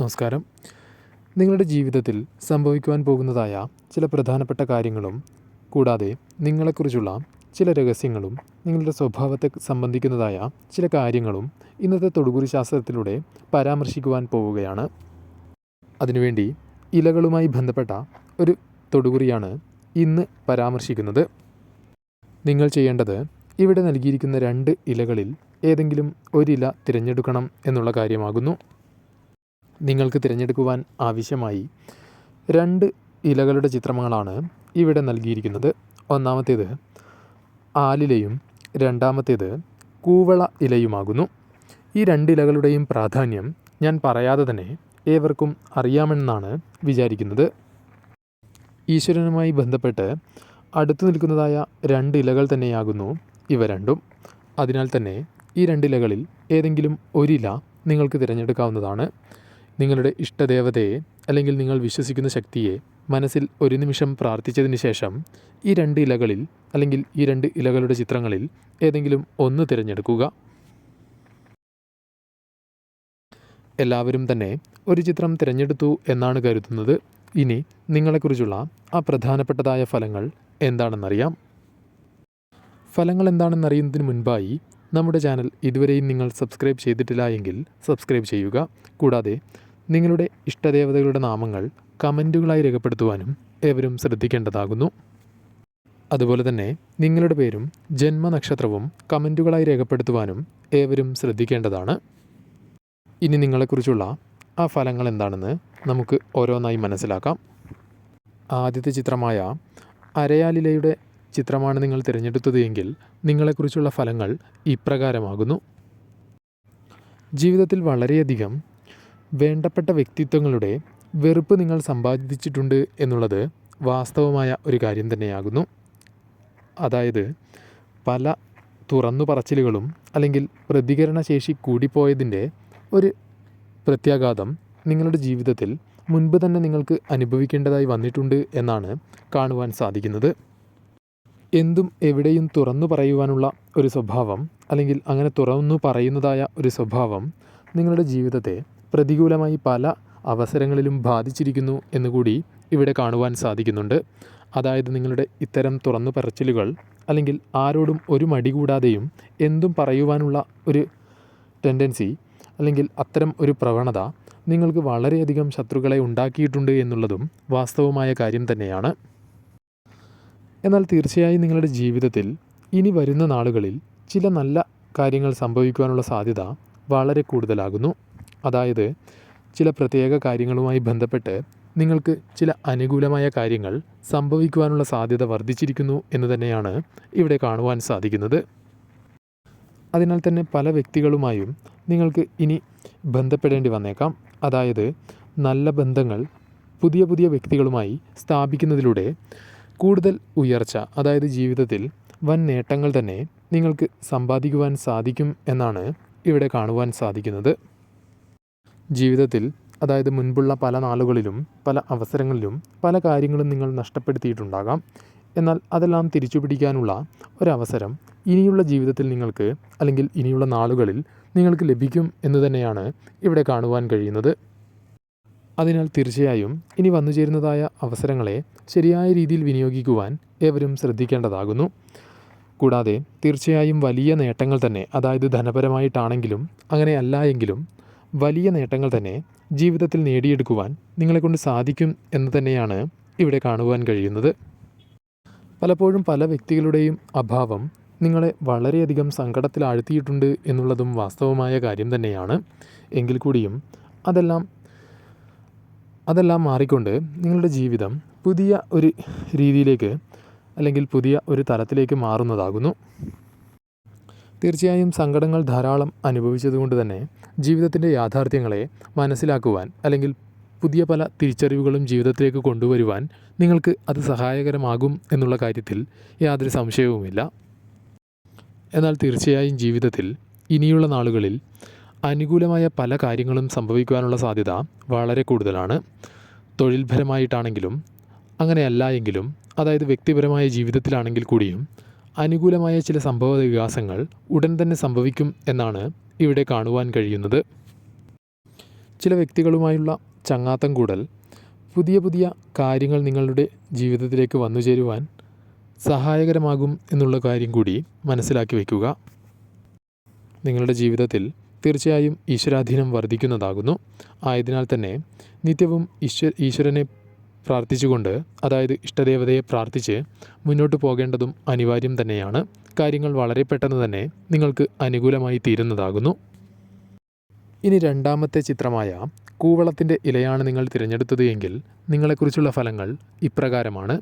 നമസ്കാരം. നിങ്ങളുടെ ജീവിതത്തിൽ സംഭവിക്കുവാൻ പോകുന്നതായ ചില പ്രധാനപ്പെട്ട കാര്യങ്ങളും കൂടാതെ നിങ്ങളെക്കുറിച്ചുള്ള ചില രഹസ്യങ്ങളും നിങ്ങളുടെ സ്വഭാവത്തെ സംബന്ധിക്കുന്നതായ ചില കാര്യങ്ങളും ഇന്നത്തെ തൊടുകുറി ശാസ്ത്രത്തിലൂടെ പരാമർശിക്കുവാൻ പോവുകയാണ്. അതിനുവേണ്ടി ഇലകളുമായി ബന്ധപ്പെട്ട ഒരു തൊടുകുറിയാണ് ഇന്ന് പരാമർശിക്കുന്നത്. നിങ്ങൾ ചെയ്യേണ്ടത് ഇവിടെ നൽകിയിരിക്കുന്ന രണ്ട് ഇലകളിൽ ഏതെങ്കിലും ഒരില തിരഞ്ഞെടുക്കണം എന്നുള്ള കാര്യമാകുന്നു. നിങ്ങൾക്ക് തിരഞ്ഞെടുക്കുവാൻ ആവശ്യമായി രണ്ട് ഇലകളുടെ ചിത്രങ്ങളാണ് ഇവിടെ നൽകിയിരിക്കുന്നത്. ഒന്നാമത്തേത് ആലിലയും രണ്ടാമത്തേത് കൂവള ഇലയുമാകുന്നു. ഈ രണ്ട് ഇലകളുടെയും പ്രാധാന്യം ഞാൻ പറയാതെ തന്നെ ഏവർക്കും അറിയാമെന്നാണ് വിചാരിക്കുന്നത്. ഈശ്വരനുമായി ബന്ധപ്പെട്ട് അടുത്തു നിൽക്കുന്നതായ രണ്ട് ഇലകൾ തന്നെയാകുന്നു ഇവ രണ്ടും. അതിനാൽ തന്നെ ഈ രണ്ടിലകളിൽ ഏതെങ്കിലും ഒരില നിങ്ങൾക്ക് തിരഞ്ഞെടുക്കാവുന്നതാണ്. നിങ്ങളുടെ ഇഷ്ടദേവതയെ അല്ലെങ്കിൽ നിങ്ങൾ വിശ്വസിക്കുന്ന ശക്തിയെ മനസ്സിൽ ഒരു നിമിഷം പ്രാർത്ഥിച്ചതിന് ശേഷം ഈ രണ്ട് ഇലകളിൽ അല്ലെങ്കിൽ ഈ രണ്ട് ഇലകളുടെ ചിത്രങ്ങളിൽ ഏതെങ്കിലും ഒന്ന് തിരഞ്ഞെടുക്കുക. എല്ലാവരും തന്നെ ഒരു ചിത്രം തിരഞ്ഞെടുത്തു എന്നാണ് കരുതുന്നത്. ഇനി നിങ്ങളെക്കുറിച്ചുള്ള ആ പ്രധാനപ്പെട്ടതായ ഫലങ്ങൾ എന്താണെന്നറിയാം. ഫലങ്ങൾ എന്താണെന്നറിയുന്നതിന് മുൻപായി നമ്മുടെ ചാനൽ ഇതുവരെയും നിങ്ങൾ സബ്സ്ക്രൈബ് ചെയ്തിട്ടില്ല എങ്കിൽ സബ്സ്ക്രൈബ് ചെയ്യുക. കൂടാതെ നിങ്ങളുടെ ഇഷ്ടദേവതകളുടെ നാമങ്ങൾ കമന്റുകളായി രേഖപ്പെടുത്തുവാനും ഏവരും ശ്രദ്ധിക്കേണ്ടതാകുന്നു. അതുപോലെ തന്നെ നിങ്ങളുടെ പേരും ജന്മനക്ഷത്രവും കമന്റുകളായി രേഖപ്പെടുത്തുവാനും ഏവരും ശ്രദ്ധിക്കേണ്ടതാണ്. ഇനി നിങ്ങളെക്കുറിച്ചുള്ള ആ ഫലങ്ങൾ എന്താണെന്ന് നമുക്ക് ഓരോന്നായി മനസ്സിലാക്കാം. ആദ്യത്തെ ചിത്രമായ അരയാലിലയുടെ ചിത്രമാണ് നിങ്ങൾ തിരഞ്ഞെടുത്തത് എങ്കിൽ നിങ്ങളെക്കുറിച്ചുള്ള ഫലങ്ങൾ ഇപ്രകാരമാകുന്നു. ജീവിതത്തിൽ വളരെയധികം വേണ്ടപ്പെട്ട വ്യക്തിത്വങ്ങളുടെ വെറുപ്പ് നിങ്ങൾ സമ്പാദിച്ചിട്ടുണ്ട് എന്നുള്ളത് വാസ്തവമായ ഒരു കാര്യം തന്നെയാകുന്നു. അതായത് പല തുറന്നു പറച്ചിലുകളും അല്ലെങ്കിൽ പ്രതികരണശേഷി കൂടിപ്പോയതിന്റെ ഒരു പ്രത്യാഘാതം നിങ്ങളുടെ ജീവിതത്തിൽ മുൻപ് തന്നെ നിങ്ങൾക്ക് അനുഭവിക്കേണ്ടതായി വന്നിട്ടുണ്ട് എന്നാണ് കാണുവാൻ സാധിക്കുന്നത്. എന്തും എവിടെയും തുറന്നു പറയുവാനുള്ള ഒരു സ്വഭാവം അല്ലെങ്കിൽ അങ്ങനെ തുറന്നു പറയുന്നതായ ഒരു സ്വഭാവം നിങ്ങളുടെ ജീവിതത്തെ പ്രതികൂലമായി പല അവസരങ്ങളിലും ബാധിച്ചിരിക്കുന്നു എന്നുകൂടി ഇവിടെ കാണുവാൻ സാധിക്കുന്നുണ്ട്. അതായത് നിങ്ങളുടെ ഇത്തരം തുറന്നു പറച്ചിലുകൾ അല്ലെങ്കിൽ ആരോടും ഒരു മടി കൂടാതെയും എന്തും പറയുവാനുള്ള ഒരു ടെൻഡൻസി അല്ലെങ്കിൽ അത്തരം ഒരു പ്രവണത നിങ്ങൾക്ക് വളരെയധികം ശത്രുക്കളെ ഉണ്ടാക്കിയിട്ടുണ്ട് എന്നുള്ളതും വാസ്തവമായ കാര്യം തന്നെയാണ്. എന്നാൽ തീർച്ചയായും നിങ്ങളുടെ ജീവിതത്തിൽ ഇനി വരുന്ന നാളുകളിൽ ചില നല്ല കാര്യങ്ങൾ സംഭവിക്കുവാനുള്ള സാധ്യത വളരെ കൂടുതലാകുന്നു. അതായത് ചില പ്രത്യേക കാര്യങ്ങളുമായി ബന്ധപ്പെട്ട് നിങ്ങൾക്ക് ചില അനുകൂലമായ കാര്യങ്ങൾ സംഭവിക്കുവാനുള്ള സാധ്യത വർദ്ധിച്ചിരിക്കുന്നു എന്ന് തന്നെയാണ് ഇവിടെ കാണുവാൻ സാധിക്കുന്നത്. അതിനാൽ തന്നെ പല വ്യക്തികളുമായും നിങ്ങൾക്ക് ഇനി ബന്ധപ്പെടേണ്ടി വന്നേക്കാം. അതായത് നല്ല ബന്ധങ്ങൾ പുതിയ പുതിയ വ്യക്തികളുമായി സ്ഥാപിക്കുന്നതിലൂടെ കൂടുതൽ ഉയർച്ച അതായത് ജീവിതത്തിൽ വൻ നേട്ടങ്ങൾ തന്നെ നിങ്ങൾക്ക് സമ്പാദിക്കുവാൻ സാധിക്കും എന്നാണ് ഇവിടെ കാണുവാൻ സാധിക്കുന്നത്. ജീവിതത്തിൽ അതായത് മുൻപുള്ള പല നാളുകളിലും പല അവസരങ്ങളിലും പല കാര്യങ്ങളും നിങ്ങൾ നഷ്ടപ്പെടുത്തിയിട്ടുണ്ടാകാം. എന്നാൽ അതെല്ലാം തിരിച്ചു പിടിക്കാനുള്ള ഒരവസരം ഇനിയുള്ള ജീവിതത്തിൽ നിങ്ങൾക്ക് അല്ലെങ്കിൽ ഇനിയുള്ള നാളുകളിൽ നിങ്ങൾക്ക് ലഭിക്കും എന്ന് തന്നെയാണ് ഇവിടെ കാണുവാൻ കഴിയുന്നത്. അതിനാൽ തീർച്ചയായും ഇനി വന്നു ചേരുന്നതായ അവസരങ്ങളെ ശരിയായ രീതിയിൽ വിനിയോഗിക്കുവാൻ ഏവരും ശ്രദ്ധിക്കേണ്ടതാകുന്നു. കൂടാതെ തീർച്ചയായും വലിയ നേട്ടങ്ങൾ തന്നെ അതായത് ധനപരമായിട്ടാണെങ്കിലും അങ്ങനെ അല്ല എങ്കിലും വലിയ നേട്ടങ്ങൾ തന്നെ ജീവിതത്തിൽ നേടിയെടുക്കുവാൻ നിങ്ങളെക്കൊണ്ട് സാധിക്കും എന്ന് തന്നെയാണ് ഇവിടെ കാണുവാൻ കഴിയുന്നത്. പലപ്പോഴും പല വ്യക്തികളുടെയും അഭാവം നിങ്ങളെ വളരെയധികം സങ്കടത്തിൽ ആഴ്ത്തിയിട്ടുണ്ട് എന്നുള്ളതും വാസ്തവമായ കാര്യം തന്നെയാണ്. എങ്കിൽ കൂടിയും അതെല്ലാം അതെല്ലാം മാറിക്കൊണ്ട് നിങ്ങളുടെ ജീവിതം പുതിയ ഒരു രീതിയിലേക്ക് അല്ലെങ്കിൽ പുതിയ ഒരു തലത്തിലേക്ക് മാറുന്നതാകുന്നു. തീർച്ചയായും സങ്കടങ്ങൾ ധാരാളം അനുഭവിച്ചതുകൊണ്ട് തന്നെ ജീവിതത്തിന്റെ യാഥാർത്ഥ്യങ്ങളെ മനസ്സിലാക്കുവാൻ അല്ലെങ്കിൽ പുതിയ പല തിരിച്ചറിവുകളും ജീവിതത്തിലേക്ക് കൊണ്ടുവരുവാൻ നിങ്ങൾക്ക് അത് സഹായകരമാകും എന്നുള്ള കാര്യത്തിൽ യാതൊരു സംശയവുമില്ല. എന്നാൽ തീർച്ചയായും ജീവിതത്തിൽ ഇനിയുള്ള നാളുകളിൽ അനുകൂലമായ പല കാര്യങ്ങളും സംഭവിക്കുവാനുള്ള സാധ്യത വളരെ കൂടുതലാണ്. തൊഴിൽപരമായിട്ടാണെങ്കിലും അങ്ങനെയല്ല എങ്കിലും അതായത് വ്യക്തിപരമായ ജീവിതത്തിലാണെങ്കിൽ കൂടിയും അനുകൂലമായ ചില സംഭവ വികാസങ്ങൾ ഉടൻ തന്നെ സംഭവിക്കും എന്നാണ് ഇവിടെ കാണുവാൻ കഴിയുന്നത്. ചില വ്യക്തികളുമായുള്ള ചങ്ങാത്തം കൂടൽ പുതിയ പുതിയ കാര്യങ്ങൾ നിങ്ങളുടെ ജീവിതത്തിലേക്ക് വന്നു ചേരുവാൻ സഹായകരമാകും എന്നുള്ള കാര്യം കൂടി മനസ്സിലാക്കി വയ്ക്കുക. നിങ്ങളുടെ ജീവിതത്തിൽ തീർച്ചയായും ഈശ്വരാധീനം വർദ്ധിക്കുന്നതാകുന്നു. ആയതിനാൽ തന്നെ നിത്യവും ഈശ്വ ഈശ്വരനെ പ്രാർത്ഥിച്ചുകൊണ്ട് അതായത് ഇഷ്ടദേവതയെ പ്രാർത്ഥിച്ച് മുന്നോട്ട് പോകേണ്ടതും അനിവാര്യം തന്നെയാണ്. കാര്യങ്ങൾ വളരെ പെട്ടെന്ന് തന്നെ നിങ്ങൾക്ക് അനുകൂലമായി തീരുന്നതാകുന്നു. ഇനി രണ്ടാമത്തെ ചിത്രമായ കൂവളത്തിന്റെ ഇലയാണ് നിങ്ങൾ തിരഞ്ഞെടുത്തത് എങ്കിൽ നിങ്ങളെക്കുറിച്ചുള്ള ഫലങ്ങൾ ഇപ്രകാരമാണ്.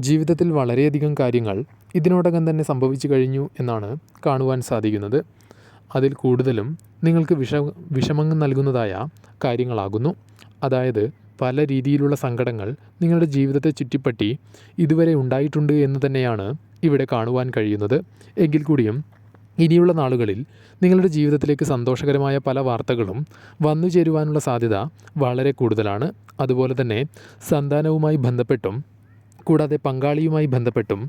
ജീവിതത്തിൽ വളരെയധികം കാര്യങ്ങൾ ഇതിനോടകം തന്നെ സംഭവിച്ചു കഴിഞ്ഞു എന്നാണ് കാണുവാൻ സാധിക്കുന്നത്. അതിൽ കൂടുതലും നിങ്ങൾക്ക് വിഷ വിഷമങ്ങൾ നൽകുന്നതായ കാര്യങ്ങളാകുന്നു. അതായത് പല രീതിയിലുള്ള സങ്കടങ്ങൾ നിങ്ങളുടെ ജീവിതത്തെ ചുറ്റിപ്പറ്റി ഇതുവരെ ഉണ്ടായിട്ടുണ്ട് എന്ന് തന്നെയാണ് ഇവിടെ കാണുവാൻ കഴിയുന്നത്. എങ്കിൽ കൂടിയും ഇനിയുള്ള നാളുകളിൽ നിങ്ങളുടെ ജീവിതത്തിലേക്ക് സന്തോഷകരമായ പല വാർത്തകളും വന്നു ചേരുവാനുള്ള സാധ്യത വളരെ കൂടുതലാണ്. അതുപോലെ തന്നെ സന്താനവുമായി ബന്ധപ്പെട്ടും കൂടാതെ പങ്കാളിയുമായി ബന്ധപ്പെട്ടും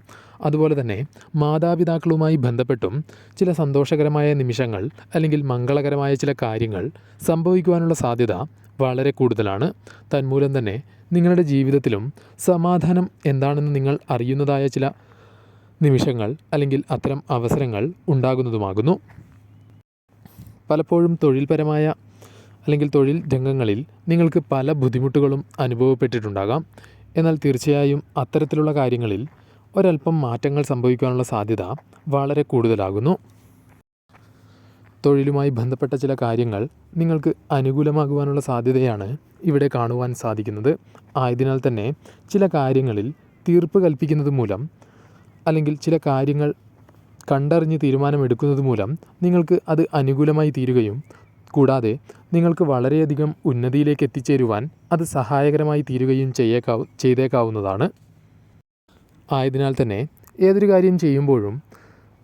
അതുപോലെ തന്നെ മാതാപിതാക്കളുമായി ബന്ധപ്പെട്ടും ചില സന്തോഷകരമായ നിമിഷങ്ങൾ അല്ലെങ്കിൽ മംഗളകരമായ ചില കാര്യങ്ങൾ സംഭവിക്കുവാനുള്ള സാധ്യത വളരെ കൂടുതലാണ്. തന്മൂലം തന്നെ നിങ്ങളുടെ ജീവിതത്തിലും സമാധാനം എന്താണെന്ന് നിങ്ങൾ അറിയുന്നതായ ചില നിമിഷങ്ങൾ അല്ലെങ്കിൽ അത്തരം അവസരങ്ങൾ ഉണ്ടാകുന്നതുമാകുന്നു. പലപ്പോഴും തൊഴിൽപരമായ അല്ലെങ്കിൽ തൊഴിൽ രംഗങ്ങളിൽ നിങ്ങൾക്ക് പല ബുദ്ധിമുട്ടുകളും അനുഭവപ്പെട്ടിട്ടുണ്ടാകാം. എന്നാൽ തീർച്ചയായും അത്തരത്തിലുള്ള കാര്യങ്ങളിൽ ഒരല്പം മാറ്റങ്ങൾ സംഭവിക്കാനുള്ള സാധ്യത വളരെ കൂടുതലാകുന്നു. തൊഴിലുമായി ബന്ധപ്പെട്ട ചില കാര്യങ്ങൾ നിങ്ങൾക്ക് അനുകൂലമാകുവാനുള്ള സാധ്യതയാണ് ഇവിടെ കാണുവാൻ സാധിക്കുന്നത്. ആയതിനാൽ തന്നെ ചില കാര്യങ്ങളിൽ തീർപ്പ് കൽപ്പിക്കുന്നത് മൂലം അല്ലെങ്കിൽ ചില കാര്യങ്ങൾ കണ്ടറിഞ്ഞ് തീരുമാനമെടുക്കുന്നത് മൂലം നിങ്ങൾക്ക് അത് അനുകൂലമായി തീരുകയും കൂടാതെ നിങ്ങൾക്ക് വളരെയധികം ഉന്നതിയിലേക്ക് എത്തിച്ചേരുവാൻ അത് സഹായകരമായി തീരുകയും ചെയ്യേക്കാവു ചെയ്തേക്കാവുന്നതാണ്. ആയതിനാൽ തന്നെ ഏതൊരു കാര്യം ചെയ്യുമ്പോഴും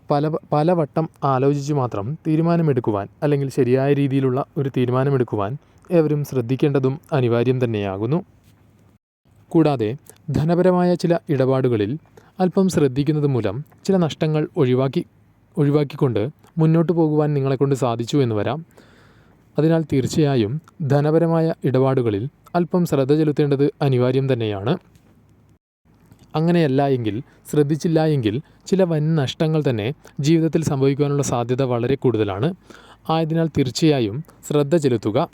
പല പലവട്ടം ആലോചിച്ച് മാത്രം തീരുമാനമെടുക്കുവാൻ അല്ലെങ്കിൽ ശരിയായ രീതിയിലുള്ള ഒരു തീരുമാനമെടുക്കുവാൻ ഏവരും ശ്രദ്ധിക്കേണ്ടതും അനിവാര്യം തന്നെയാകുന്നു. കൂടാതെ ധനപരമായ ചില ഇടപാടുകളിൽ അല്പം ശ്രദ്ധിക്കുന്നത് മൂലം ചില നഷ്ടങ്ങൾ ഒഴിവാക്കി ഒഴിവാക്കിക്കൊണ്ട് മുന്നോട്ട് പോകുവാൻ നിങ്ങളെക്കൊണ്ട് സാധിച്ചു എന്ന് വരാം. അതിനാൽ തീർച്ചയായും ധനപരമായ ഇടപാടുകളിൽ അല്പം ശ്രദ്ധ ചെലുത്തേണ്ടത് അനിവാര്യം തന്നെയാണ്. അങ്ങനെയല്ല എങ്കിൽ ശ്രദ്ധിച്ചില്ല എങ്കിൽ ചില വൻ നഷ്ടങ്ങൾ തന്നെ ജീവിതത്തിൽ സംഭവിക്കാനുള്ള സാധ്യത വളരെ കൂടുതലാണ്. ആയതിനാൽ തീർച്ചയായും ശ്രദ്ധ ചെലുത്തുക.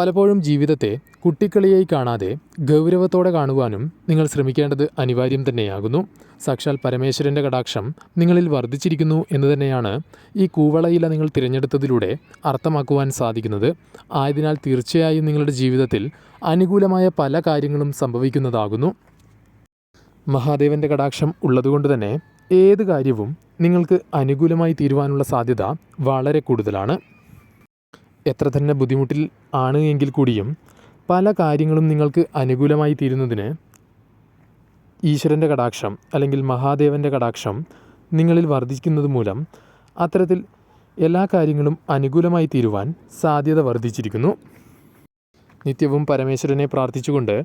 പലപ്പോഴും ജീവിതത്തെ കുട്ടിക്കളിയായി കാണാതെ ഗൗരവത്തോടെ കാണുവാനും നിങ്ങൾ ശ്രമിക്കേണ്ടത് അനിവാര്യം തന്നെയാകുന്നു. സാക്ഷാൽ പരമേശ്വരന്റെ കടാക്ഷം നിങ്ങളിൽ വർദ്ധിച്ചിരിക്കുന്നു എന്ന് തന്നെയാണ് ഈ കൂവളയില നിങ്ങൾ തിരഞ്ഞെടുത്തതിലൂടെ അർത്ഥമാക്കുവാൻ സാധിക്കുന്നത്. ആയതിനാൽ തീർച്ചയായും നിങ്ങളുടെ ജീവിതത്തിൽ അനുകൂലമായ പല കാര്യങ്ങളും സംഭവിക്കുന്നതാകുന്നു. മഹാദേവന്റെ കടാക്ഷം ഉള്ളതുകൊണ്ട് തന്നെ ഏത് കാര്യവും നിങ്ങൾക്ക് അനുകൂലമായി തീരുവാനുള്ള സാധ്യത വളരെ കൂടുതലാണ്. എത്ര തന്നെ ബുദ്ധിമുട്ടിൽ ആണ് എങ്കിൽ കൂടിയും പല കാര്യങ്ങളും നിങ്ങൾക്ക് അനുകൂലമായി തീരുന്നതിന് ഈശ്വരന്റെ കടാക്ഷം അല്ലെങ്കിൽ മഹാദേവന്റെ കടാക്ഷം നിങ്ങളിൽ വർദ്ധിക്കുന്നത് മൂലം അത്തരത്തിൽ എല്ലാ കാര്യങ്ങളും അനുകൂലമായി തീരുവാൻ സാധ്യത വർദ്ധിച്ചിരിക്കുന്നു. നിത്യവും പരമേശ്വരനെ പ്രാർത്ഥിച്ചുകൊണ്ട്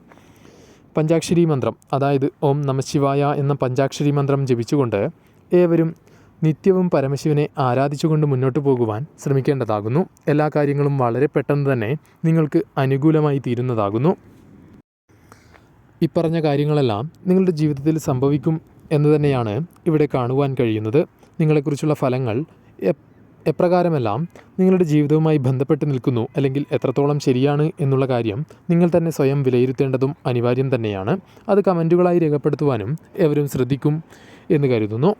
പഞ്ചാക്ഷരി മന്ത്രം അതായത് ഓം നമശിവായ എന്ന പഞ്ചാക്ഷരി മന്ത്രം ജപിച്ചുകൊണ്ട് ഏവരും നിത്യവും പരമശിവനെ ആരാധിച്ചുകൊണ്ട് മുന്നോട്ട് പോകുവാൻ ശ്രമിക്കേണ്ടതാകുന്നു. എല്ലാ കാര്യങ്ങളും വളരെ പെട്ടെന്ന് തന്നെ നിങ്ങൾക്ക് അനുകൂലമായി തീരുന്നതാകുന്നു. ഇപ്പറഞ്ഞ കാര്യങ്ങളെല്ലാം നിങ്ങളുടെ ജീവിതത്തിൽ സംഭവിക്കും എന്ന് തന്നെയാണ് ഇവിടെ കാണുവാൻ കഴിയുന്നത്. നിങ്ങളെക്കുറിച്ചുള്ള ഫലങ്ങൾ എപ്രകാരമെല്ലാം നിങ്ങളുടെ ജീവിതവുമായി ബന്ധപ്പെട്ട് നിൽക്കുന്നു അല്ലെങ്കിൽ എത്രത്തോളം ശരിയാണ് എന്നുള്ള കാര്യം നിങ്ങൾ തന്നെ സ്വയം വിലയിരുത്തേണ്ടതും അനിവാര്യം തന്നെയാണ്. അത് കമന്റുകളായി രേഖപ്പെടുത്തുവാനും എവരും ശ്രദ്ധിക്കും എന്ന് കരുതുന്നു.